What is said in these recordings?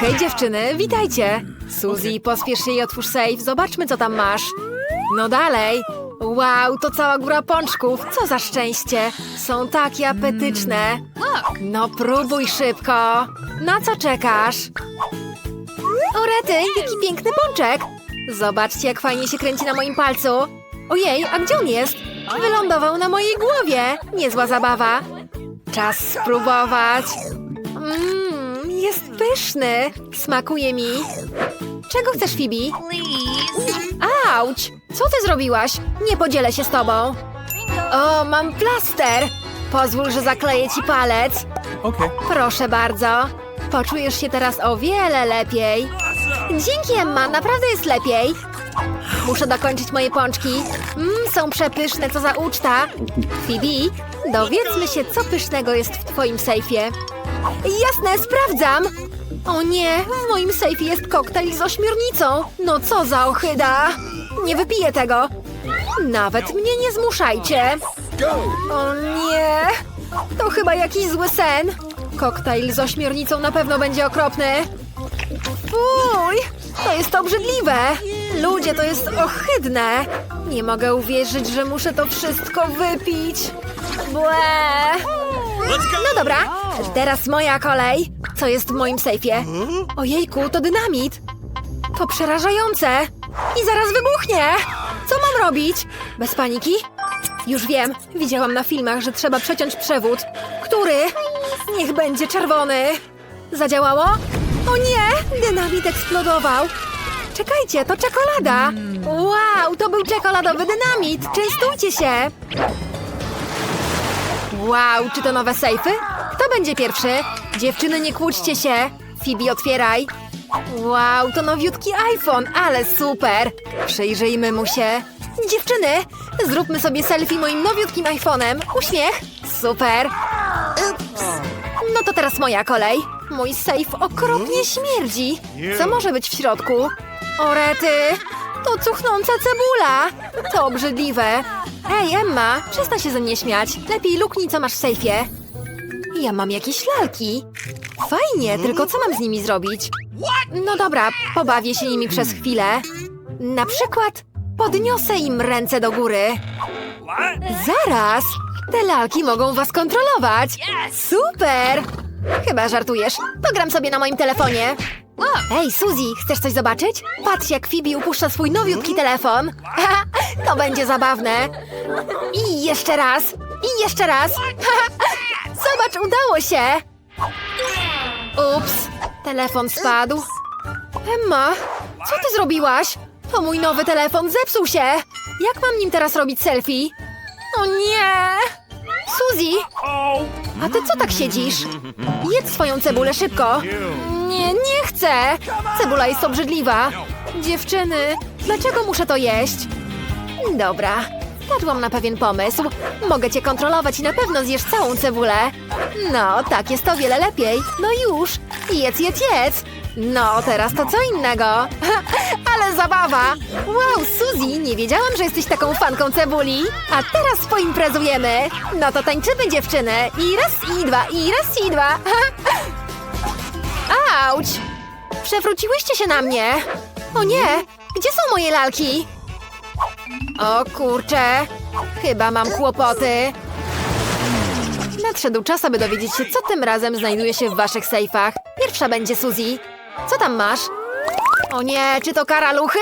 Hej dziewczyny, witajcie! Suzy, pospiesz się i otwórz safe, zobaczmy co tam masz. No dalej. Wow, to cała góra pączków, co za szczęście. Są takie apetyczne. No próbuj szybko. Na co czekasz? Orety, jaki piękny pączek. Zobaczcie, jak fajnie się kręci na moim palcu. Ojej, a gdzie on jest? Wylądował na mojej głowie. Niezła zabawa. Czas spróbować. Mmm, jest pyszny. Smakuje mi. Czego chcesz, Phoebe? Auć! Co ty zrobiłaś? Nie podzielę się z tobą. O, mam plaster. Pozwól, że zakleję ci palec. Okay. Proszę bardzo. Poczujesz się teraz o wiele lepiej. Dzięki, Emma, naprawdę jest lepiej. Muszę dokończyć moje pączki. Mmm, są przepyszne, co za uczta. Phoebe, dowiedzmy się, co pysznego jest w twoim sejfie. Jasne, sprawdzam. O nie, w moim sejfie jest koktajl z ośmiornicą. No co za ochyda. Nie wypiję tego. Nawet mnie nie zmuszajcie. O nie! To chyba jakiś zły sen. Koktajl z ośmiornicą na pewno będzie okropny. Fuj! To jest obrzydliwe! Ludzie, to jest ohydne! Nie mogę uwierzyć, że muszę to wszystko wypić. Błe! No dobra, teraz moja kolej. Co jest w moim sejfie? Ojejku, to dynamit. To przerażające. I zaraz wybuchnie. Co mam robić? Bez paniki? Już wiem, widziałam na filmach, że trzeba przeciąć przewód. Który? Niech będzie czerwony. Zadziałało? O nie! Dynamit eksplodował. Czekajcie, to czekolada. Wow, to był czekoladowy dynamit. Częstujcie się. Wow, czy to nowe sejfy? Kto będzie pierwszy? Dziewczyny, nie kłóćcie się. Phoebe, otwieraj. Wow, to nowiutki iPhone, ale super. Przyjrzyjmy mu się. Dziewczyny, zróbmy sobie selfie moim nowiutkim iPhone'em. Uśmiech. Super. Ups. No to teraz moja kolej. Mój sejf okropnie śmierdzi. Co może być w środku? Orety! To cuchnąca cebula! To obrzydliwe. Ej, Emma, przestań się ze mnie śmiać. Lepiej luknij, co masz w sejfie. Ja mam jakieś lalki. Fajnie, tylko co mam z nimi zrobić? No dobra, pobawię się nimi przez chwilę. Na przykład podniosę im ręce do góry. Zaraz! Te lalki mogą was kontrolować! Super! Chyba żartujesz. Pogram sobie na moim telefonie. Ej, Suzy, chcesz coś zobaczyć? Patrz, jak Phoebe upuszcza swój nowiutki telefon. Haha, to będzie zabawne. I jeszcze raz. I jeszcze raz. Zobacz, udało się. Ups, telefon spadł. Emma, co ty zrobiłaś? To mój nowy telefon zepsuł się. Jak mam nim teraz robić selfie? O nie! Suzy! A ty co tak siedzisz? Jedz swoją cebulę szybko. Nie, nie chcę. Cebula jest obrzydliwa. Dziewczyny, dlaczego muszę to jeść? Dobra, wpadłam na pewien pomysł. Mogę cię kontrolować i na pewno zjesz całą cebulę. No, tak jest o wiele lepiej. No już, jedz, jedz, jedz. No, teraz to co innego. Ale zabawa! Wow, Suzy, nie wiedziałam, że jesteś taką fanką cebuli. A teraz poimprezujemy. No to tańczymy, dziewczyny. I raz, i dwa, i raz, i dwa. Auć! Przewróciłyście się na mnie. O nie, gdzie są moje lalki? O kurczę, chyba mam kłopoty. Nadszedł czas, aby dowiedzieć się, co tym razem znajduje się w waszych sejfach. Pierwsza będzie Suzy. Co tam masz? O nie, czy to karaluchy?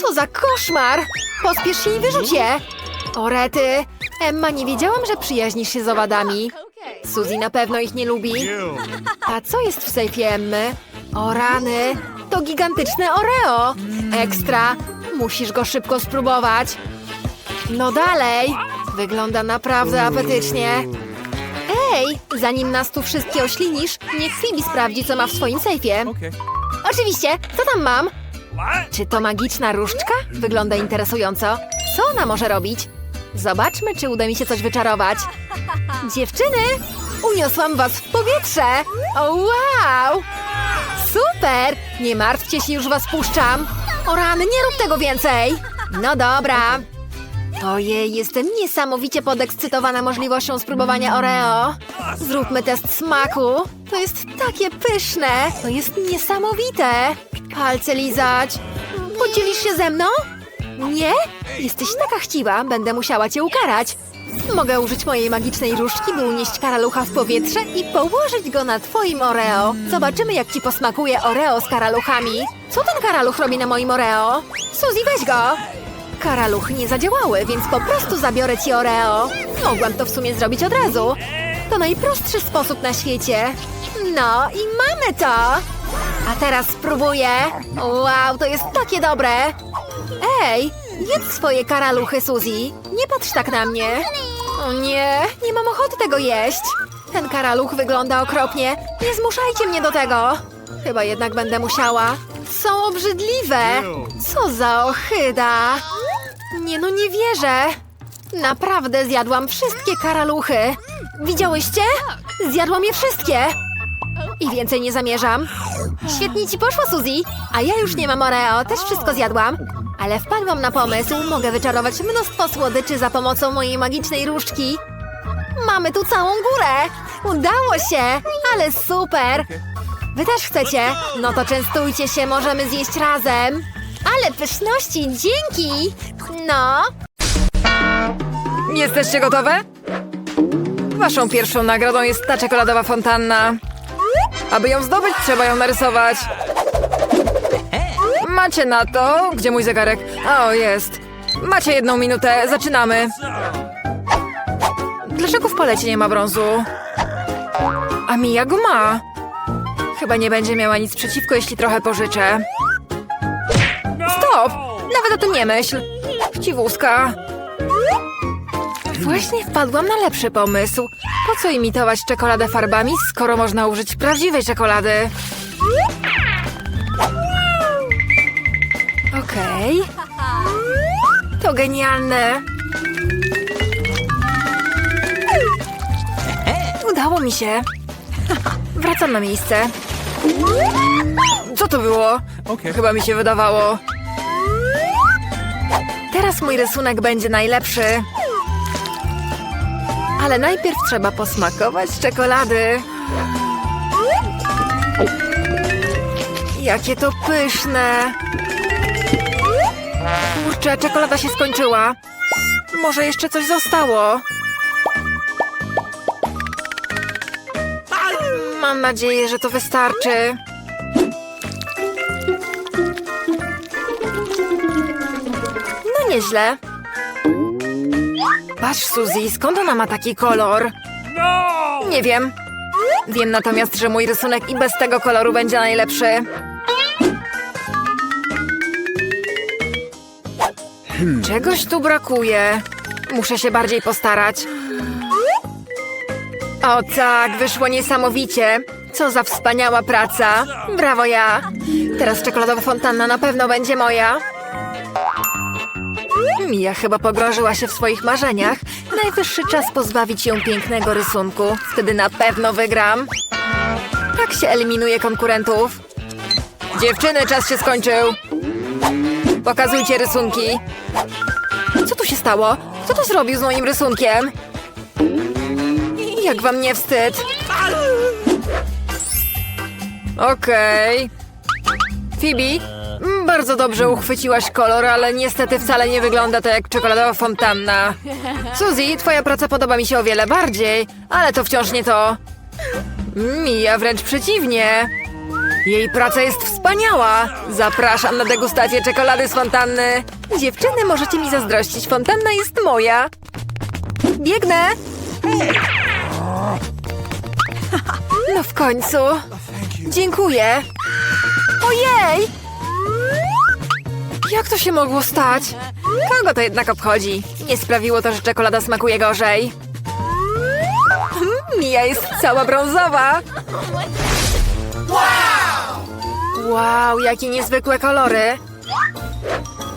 Co za koszmar! Pospiesz się i wyrzuć je! O rety! Emma, nie wiedziałam, że przyjaźnisz się z owadami. Suzy na pewno ich nie lubi. A co jest w sejfie Emmy? O rany! To gigantyczne Oreo! Ekstra! Musisz go szybko spróbować. No dalej! Wygląda naprawdę apetycznie. Ej, zanim nas tu wszystkie oślinisz, niech Phoebe sprawdzi, co ma w swoim sejfie. Oczywiście, co tam mam? Czy to magiczna różdżka? Wygląda interesująco. Co ona może robić? Zobaczmy, czy uda mi się coś wyczarować. Dziewczyny, uniosłam was w powietrze. O wow! Super! Nie martwcie się, już was puszczam. O rany, nie rób tego więcej. No dobra. Ojej, jestem niesamowicie podekscytowana możliwością spróbowania Oreo. Zróbmy test smaku. To jest takie pyszne. To jest niesamowite. Palce lizać. Podzielisz się ze mną? Nie? Jesteś taka chciwa, będę musiała cię ukarać. Mogę użyć mojej magicznej różdżki, by unieść karalucha w powietrze i położyć go na twoim Oreo. Zobaczymy, jak ci posmakuje Oreo z karaluchami. Co ten karaluch robi na moim Oreo? Suzy, weź go! Karaluchy nie zadziałały, więc po prostu zabiorę ci Oreo. Mogłam to w sumie zrobić od razu. To najprostszy sposób na świecie. No i mamy to! A teraz spróbuję. Wow, to jest takie dobre. Ej, jedz swoje karaluchy, Suzy. Nie patrz tak na mnie. O nie, nie mam ochoty tego jeść. Ten karaluch wygląda okropnie. Nie zmuszajcie mnie do tego. Chyba jednak będę musiała. Są obrzydliwe. Co za ohyda. Nie no, nie wierzę. Naprawdę zjadłam wszystkie karaluchy. Widziałyście? Zjadłam je wszystkie. I więcej nie zamierzam. Świetnie ci poszło, Suzy. A ja już nie mam Oreo, też wszystko zjadłam. Ale wpadłam na pomysł, mogę wyczarować mnóstwo słodyczy za pomocą mojej magicznej różdżki. Mamy tu całą górę! Udało się! Ale super! Wy też chcecie? No to częstujcie się, możemy zjeść razem. Ale pyszności, dzięki! No, Jesteście gotowe? Waszą pierwszą nagrodą jest ta czekoladowa fontanna. Aby ją zdobyć, trzeba ją narysować. Macie na to... Gdzie mój zegarek? O, jest. Macie jedną minutę, zaczynamy. Dlaczego w palecie nie ma brązu? A Mia go ma. Chyba nie będzie miała nic przeciwko, jeśli trochę pożyczę. Stop! Nawet o tym nie myśl. Chciwuska. Właśnie wpadłam na lepszy pomysł. Po co imitować czekoladę farbami, skoro można użyć prawdziwej czekolady? Okej. To genialne. Udało mi się. Wracam na miejsce. Co to było? Chyba mi się wydawało. Teraz mój rysunek będzie najlepszy. Ale najpierw trzeba posmakować czekolady. Jakie to pyszne! Kurczę, czekolada się skończyła. Może jeszcze coś zostało? Mam nadzieję, że to wystarczy. No nieźle. Patrz, Suzy, skąd ona ma taki kolor? Nie wiem. Wiem natomiast, że mój rysunek i bez tego koloru będzie najlepszy. Czegoś tu brakuje. Muszę się bardziej postarać. O tak, wyszło niesamowicie. Co za wspaniała praca. Brawo ja. Teraz czekoladowa fontanna na pewno będzie moja. Mia chyba pogrążyła się w swoich marzeniach. Najwyższy czas pozbawić ją pięknego rysunku. Wtedy na pewno wygram. Tak się eliminuje konkurentów. Dziewczyny, czas się skończył. Pokazujcie rysunki. Co tu się stało? Kto to zrobił z moim rysunkiem? Jak wam nie wstyd? Okej. Phoebe, mm, bardzo dobrze uchwyciłaś kolor, ale niestety wcale nie wygląda to jak czekoladowa fontanna. Suzy, twoja praca podoba mi się o wiele bardziej, ale to wciąż nie to. Mija wręcz przeciwnie. Jej praca jest wspaniała. Zapraszam na degustację czekolady z fontanny. Dziewczyny, możecie mi zazdrościć, fontanna jest moja. Biegnę. No w końcu. Dziękuję. Ojej! Jak to się mogło stać? Kogo to jednak obchodzi? Nie sprawiło to, że czekolada smakuje gorzej. Mm, Mia jest cała brązowa. Wow, jakie niezwykłe kolory.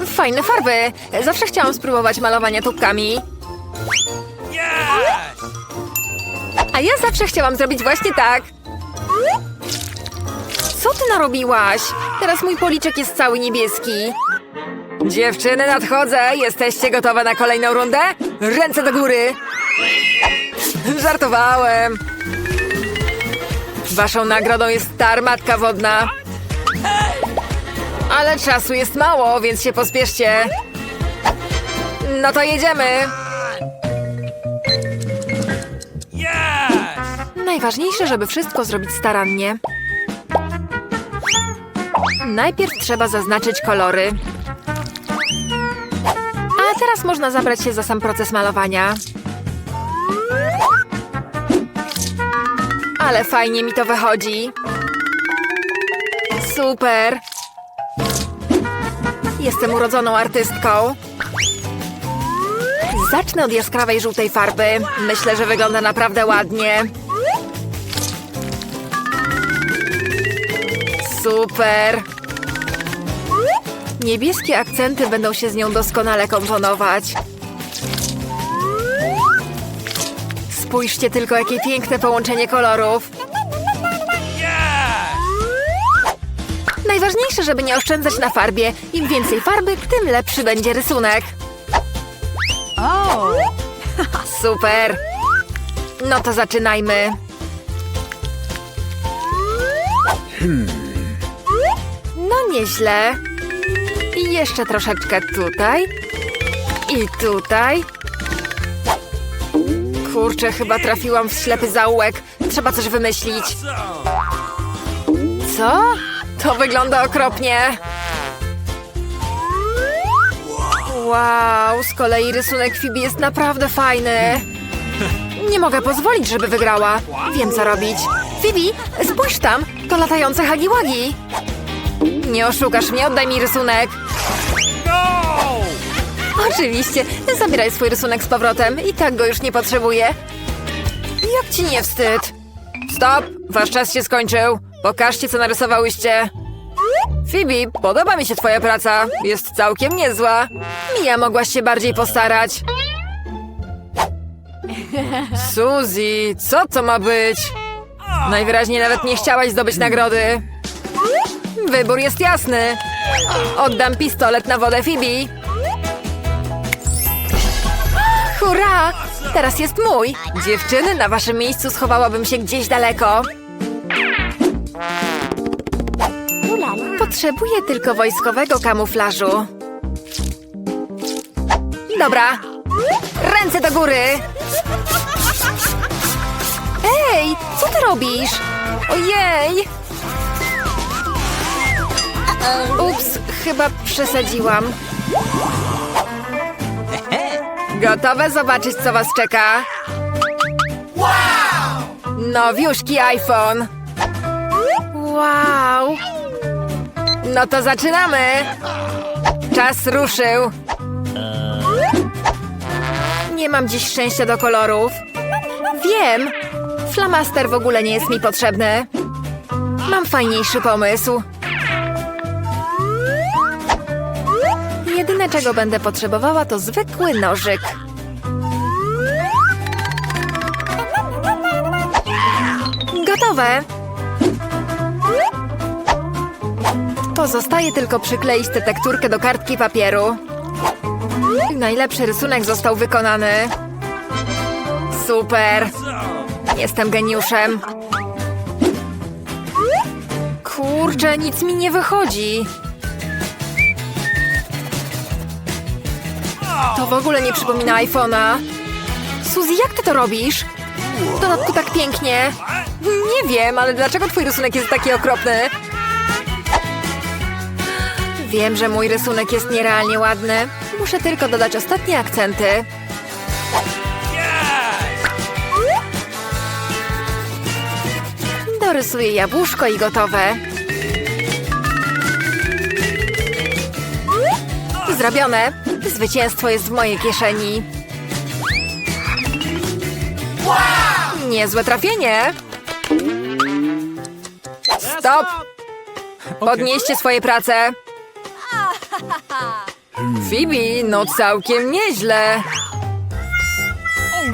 Fajne farby. Zawsze chciałam spróbować malowania tubkami. A ja zawsze chciałam zrobić właśnie tak. Co ty narobiłaś? Teraz mój policzek jest cały niebieski. Dziewczyny, nadchodzę. Jesteście gotowe na kolejną rundę? Ręce do góry. Żartowałem. Waszą nagrodą jest tarmatka wodna. Ale czasu jest mało, więc się pospieszcie. No to jedziemy. Najważniejsze, żeby wszystko zrobić starannie. Najpierw trzeba zaznaczyć kolory. A teraz można zabrać się za sam proces malowania. Ale fajnie mi to wychodzi. Super. Jestem urodzoną artystką. Zacznę od jaskrawej żółtej farby. Myślę, że wygląda naprawdę ładnie. Super. Niebieskie akcenty będą się z nią doskonale komponować. Spójrzcie tylko, jakie piękne połączenie kolorów. Najważniejsze, żeby nie oszczędzać na farbie. Im więcej farby, tym lepszy będzie rysunek. Super. No to zaczynajmy. No nieźle. I jeszcze troszeczkę tutaj. I tutaj. Kurczę, chyba trafiłam w ślepy zaułek. Trzeba coś wymyślić. Co? To wygląda okropnie. Wow, z kolei rysunek Phoebe jest naprawdę fajny. Nie mogę pozwolić, żeby wygrała. Wiem, co robić. Phoebe, spójrz tam, to latające hagiłagi. Nie oszukasz mnie, oddaj mi rysunek. Oczywiście, zabieraj swój rysunek z powrotem. I tak go już nie potrzebuję. Jak ci nie wstyd? Stop, wasz czas się skończył. Pokażcie, co narysowałyście. Phoebe, podoba mi się twoja praca. Jest całkiem niezła. Mia, mogłaś się bardziej postarać. Suzy, co to ma być? Najwyraźniej nawet nie chciałaś zdobyć nagrody. Wybór jest jasny. Oddam pistolet na wodę Phoebe. Hurra! Teraz jest mój. Dziewczyny, na waszym miejscu schowałabym się gdzieś daleko. Potrzebuję tylko wojskowego kamuflażu. Dobra. Ręce do góry. Ej, co ty robisz? Ojej. Ups, chyba przesadziłam. Gotowe zobaczyć, co was czeka? Nowiuszki iPhone. Wow. No to zaczynamy. Czas ruszył. Nie mam dziś szczęścia do kolorów. Wiem. Flamaster w ogóle nie jest mi potrzebny. Mam fajniejszy pomysł. Jedyne, czego będę potrzebowała, to zwykły nożyk. Gotowe. Pozostaje tylko przykleić tę tekturkę do kartki papieru. Najlepszy rysunek został wykonany. Super. Jestem geniuszem. Kurczę, nic mi nie wychodzi. To w ogóle nie przypomina iPhone'a. Suzy, jak ty to robisz? W dodatku tak pięknie. Nie wiem, ale dlaczego twój rysunek jest taki okropny? Wiem, że mój rysunek jest nierealnie ładny. Muszę tylko dodać ostatnie akcenty. Dorysuję jabłuszko i gotowe. Zrobione. Zwycięstwo jest w mojej kieszeni. Niezłe trafienie. Stop! Podnieście swoje prace. Phoebe, no całkiem nieźle.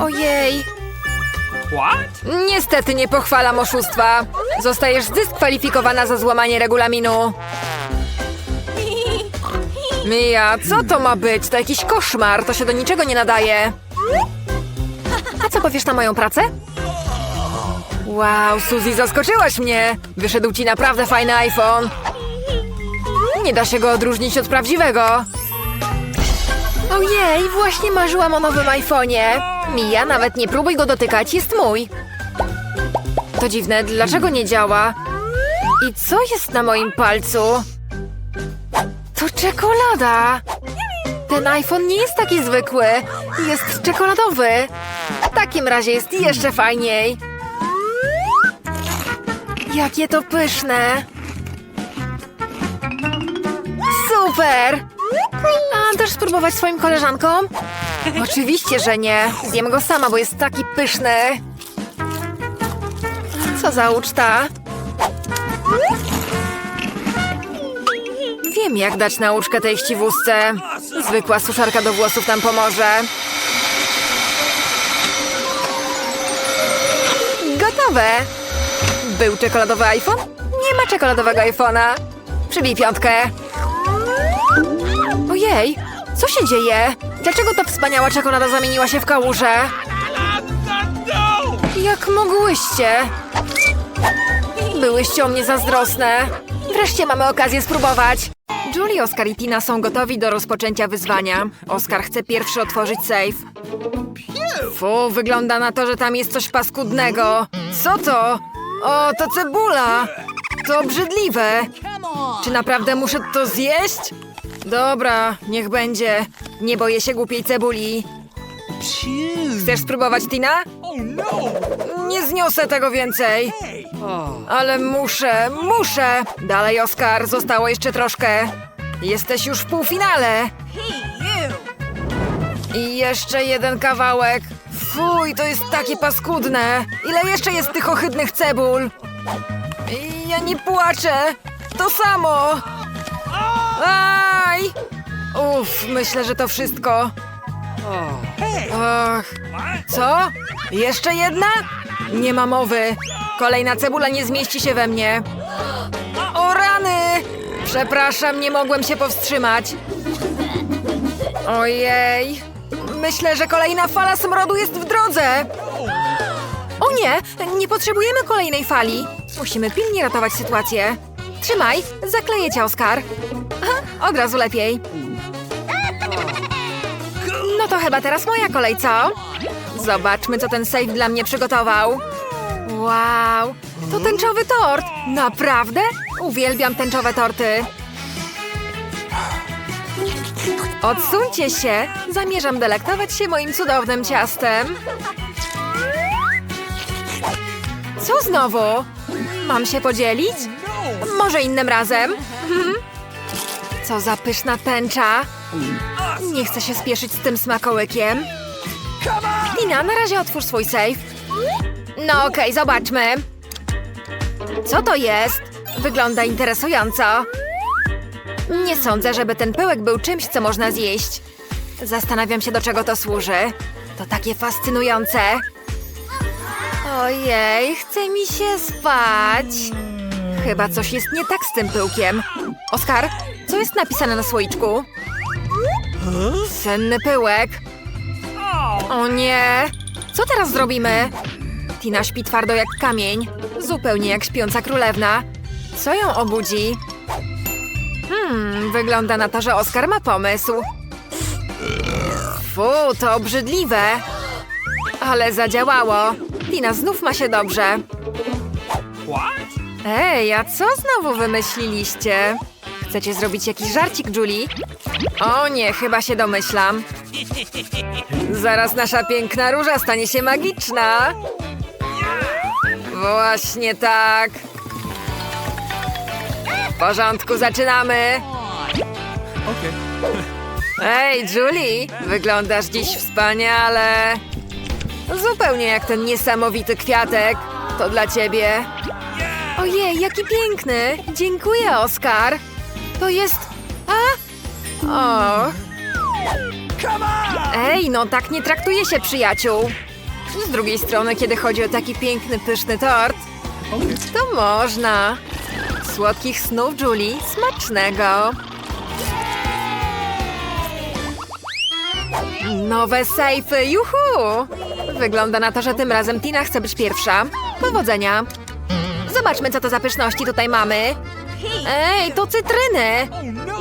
Ojej. What? Niestety nie pochwalam oszustwa. Zostajesz zdyskwalifikowana za złamanie regulaminu. Mija, co to ma być? To jakiś koszmar, to się do niczego nie nadaje. A co powiesz na moją pracę? Wow, Suzy, zaskoczyłaś mnie! Wyszedł ci naprawdę fajny iPhone. Nie da się go odróżnić od prawdziwego. Ojej, właśnie marzyłam o nowym iPhone'ie. Mija, nawet nie próbuj go dotykać, jest mój. To dziwne, dlaczego nie działa? I co jest na moim palcu? To czekolada! Ten iPhone nie jest taki zwykły, jest czekoladowy. W takim razie jest jeszcze fajniej. Jakie to pyszne! Super! A też spróbować swoim koleżankom? Oczywiście, że nie. Zjem go sama, bo jest taki pyszny. Co za uczta? Wiem, jak dać nauczkę tej chciwózce. Zwykła suszarka do włosów nam pomoże. Gotowe! Był czekoladowy iPhone? Nie ma czekoladowego iPhone'a. Przybij piątkę. Ojej, co się dzieje? Dlaczego ta wspaniała czekolada zamieniła się w kałużę? Jak mogłyście? Byłyście o mnie zazdrosne. Wreszcie mamy okazję spróbować. Julie, Oskar i Tina są gotowi do rozpoczęcia wyzwania. Oskar chce pierwszy otworzyć safe. Fu, wygląda na to, że tam jest coś paskudnego. Co to? O, to cebula! To obrzydliwe. Czy naprawdę muszę to zjeść? Dobra, niech będzie. Nie boję się głupiej cebuli. Chcesz spróbować, Tina? Oh no! Nie zniosę tego więcej. Ale muszę, muszę. Dalej, Oskar, zostało jeszcze troszkę. Jesteś już w półfinale. I jeszcze jeden kawałek. Fuj, to jest takie paskudne. Ile jeszcze jest tych ohydnych cebul? Ja nie płaczę. To samo. Aj! Uff, myślę, że to wszystko. Och, co? Jeszcze jedna? Nie ma mowy. Kolejna cebula nie zmieści się we mnie. O rany! Przepraszam, nie mogłem się powstrzymać. Ojej. Myślę, że kolejna fala smrodu jest w drodze. O nie, nie potrzebujemy kolejnej fali. Musimy pilnie ratować sytuację. Trzymaj, zakleję cię, Oskar. Od razu lepiej. No to chyba teraz moja kolej, co? Zobaczmy, co ten safe dla mnie przygotował. Wow, to tęczowy tort! Naprawdę? Uwielbiam tęczowe torty. Odsuńcie się! Zamierzam delektować się moim cudownym ciastem. Co znowu? Mam się podzielić? Może innym razem? Co za pyszna tęcza! Nie chcę się spieszyć z tym smakołykiem. Tina, na razie otwórz swój safe. No okej, zobaczmy. Co to jest? Wygląda interesująco. Nie sądzę, żeby ten pyłek był czymś, co można zjeść. Zastanawiam się, do czego to służy. To takie fascynujące. Ojej, chce mi się spać. Chyba coś jest nie tak z tym pyłkiem. Oskar, co jest napisane na słoiczku? Senny pyłek. O nie! Co teraz zrobimy? Tina śpi twardo jak kamień. Zupełnie jak śpiąca królewna. Co ją obudzi? Hmm, wygląda na to, że Oskar ma pomysł. Fu, to obrzydliwe. Ale zadziałało. Tina znów ma się dobrze. Ej, a co znowu wymyśliliście? Chcecie zrobić jakiś żarcik, Julie? O nie, chyba się domyślam. Zaraz nasza piękna róża stanie się magiczna. Właśnie tak. W porządku, zaczynamy. Ej, Julie, wyglądasz dziś wspaniale. Zupełnie jak ten niesamowity kwiatek. To dla ciebie. Ojej, jaki piękny! Dziękuję, Oskar. To jest... A? O. Ej, no tak nie traktuje się przyjaciół. Z drugiej strony, kiedy chodzi o taki piękny, pyszny tort, to można. Słodkich snów, Julie. Smacznego. Nowe sejfy, juhu! Wygląda na to, że tym razem Tina chce być pierwsza. Powodzenia! Zobaczmy, co to za pyszności tutaj mamy. Ej, to cytryny!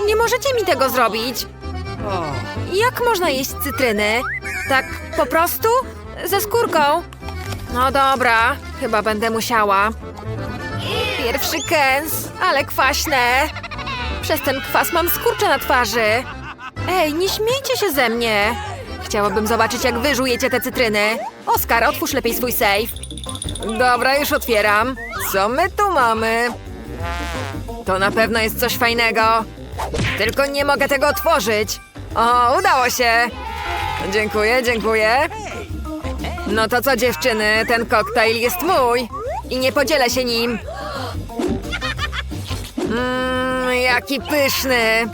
Nie możecie mi tego zrobić! Jak można jeść cytryny? Tak po prostu? Ze skórką? No dobra, chyba będę musiała. Pierwszy kęs, ale kwaśne. Przez ten kwas mam skurcze na twarzy. Ej, nie śmiejcie się ze mnie. Chciałabym zobaczyć, jak wy żujecie te cytryny. Oskar, otwórz lepiej swój safe. Dobra, już otwieram. Co my tu mamy? To na pewno jest coś fajnego. Tylko nie mogę tego otworzyć. O, udało się. Dziękuję, dziękuję. No to co dziewczyny, ten koktajl jest mój. I nie podzielę się nim. Mmm, jaki pyszny.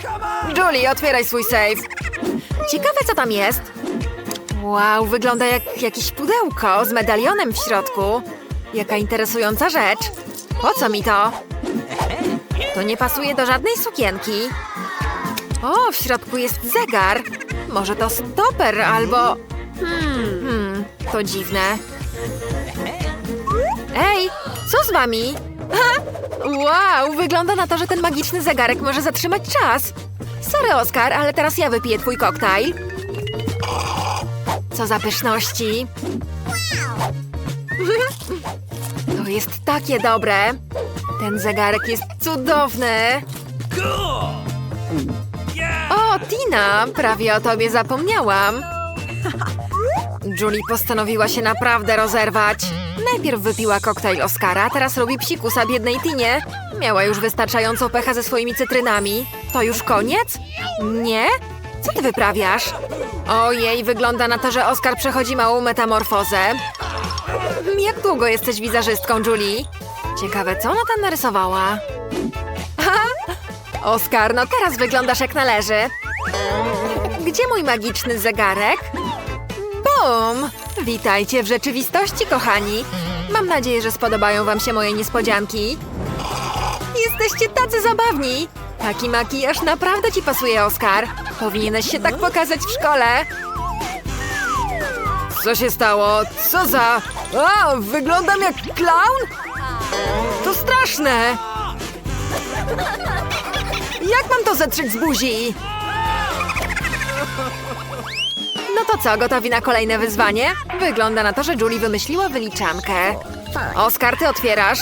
Julie, otwieraj swój safe. Ciekawe, co tam jest. Wow, wygląda jak jakieś pudełko z medalionem w środku. Jaka interesująca rzecz. Po co mi to? To nie pasuje do żadnej sukienki. O, w środku jest zegar. Może to stoper albo... Hmm, hmm, to dziwne. Ej, co z wami? Ha! Wow, wygląda na to, że ten magiczny zegarek może zatrzymać czas. Sorry, Oskar, ale teraz ja wypiję twój koktajl. Co za pyszności. To jest takie dobre. Ten zegarek jest cudowny. O, Tina, prawie o tobie zapomniałam. Julie postanowiła się naprawdę rozerwać. Najpierw wypiła koktajl Oscara, teraz robi psikusa biednej Tinie. Miała już wystarczająco pecha ze swoimi cytrynami. To już koniec? Nie? Co ty wyprawiasz? Ojej, wygląda na to, że Oskar przechodzi małą metamorfozę. Jak długo jesteś wizerzystką, Julie? Ciekawe, co ona tam narysowała? Oskar, no teraz wyglądasz jak należy. Gdzie mój magiczny zegarek? Bum! Witajcie w rzeczywistości, kochani. Mam nadzieję, że spodobają wam się moje niespodzianki. Jesteście tacy zabawni. Taki makijaż naprawdę ci pasuje, Oskar. Powinieneś się tak pokazać w szkole. Co się stało? Co za... A, wyglądam jak klaun? To straszne! Jak mam to zetrzeć z buzi? No to co, gotowi na kolejne wyzwanie? Wygląda na to, że Julie wymyśliła wyliczankę. Oskar, ty otwierasz?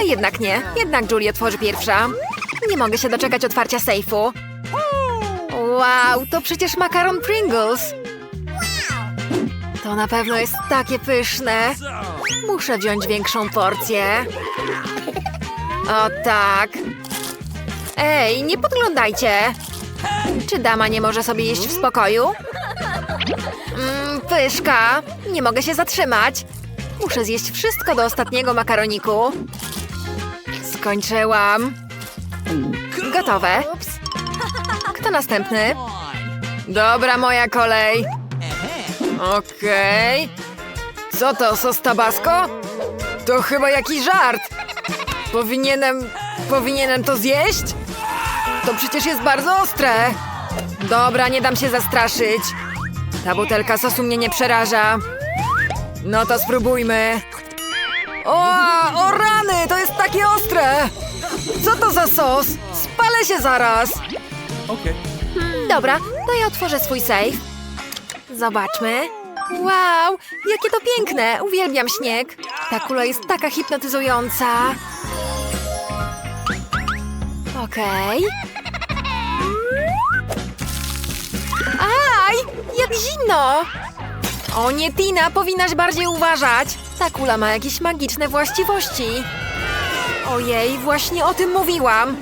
A jednak nie. Jednak Julie otworzy pierwsza. Nie mogę się doczekać otwarcia sejfu. Wow, to przecież makaron Pringles. To na pewno jest takie pyszne. Muszę wziąć większą porcję. O tak. Ej, nie podglądajcie. Czy dama nie może sobie jeść w spokoju? Mmm, pyszka. Nie mogę się zatrzymać. Muszę zjeść wszystko do ostatniego makaroniku. Skończyłam. Gotowe. Kto następny? Dobra, moja kolej. Okej. Co to, sos tabasco? To chyba jakiś żart. Powinienem... Powinienem to zjeść? To przecież jest bardzo ostre. Dobra, nie dam się zastraszyć. Ta butelka sosu mnie nie przeraża. No to spróbujmy. O, o rany, to jest takie ostre. Co to za sos? Spalę się zaraz. Okay. Dobra, to ja otworzę swój safe. Zobaczmy. Wow, jakie to piękne! Uwielbiam śnieg. Ta kula jest taka hipnotyzująca. Okej. Aj, jak zimno! O nie, Tina, powinnaś bardziej uważać. Ta kula ma jakieś magiczne właściwości. Ojej, właśnie o tym mówiłam.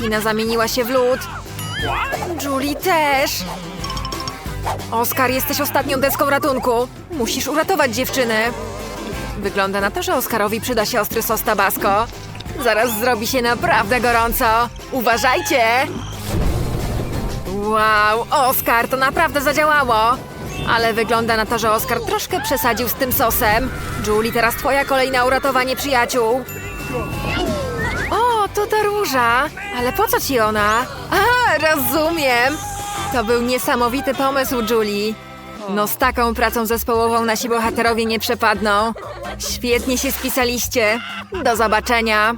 Tina zamieniła się w lód. Julie też. Oskar, jesteś ostatnią deską ratunku. Musisz uratować dziewczynę. Wygląda na to, że Oskarowi przyda się ostry sos tabasco. Zaraz zrobi się naprawdę gorąco. Uważajcie! Wow, Oskar, to naprawdę zadziałało. Ale wygląda na to, że Oskar troszkę przesadził z tym sosem. Julie, teraz twoja kolej na uratowanie przyjaciół. O, to ta róża. Ale po co ci ona? A, rozumiem. To był niesamowity pomysł, Julie. No z taką pracą zespołową nasi bohaterowie nie przepadną. Świetnie się spisaliście. Do zobaczenia.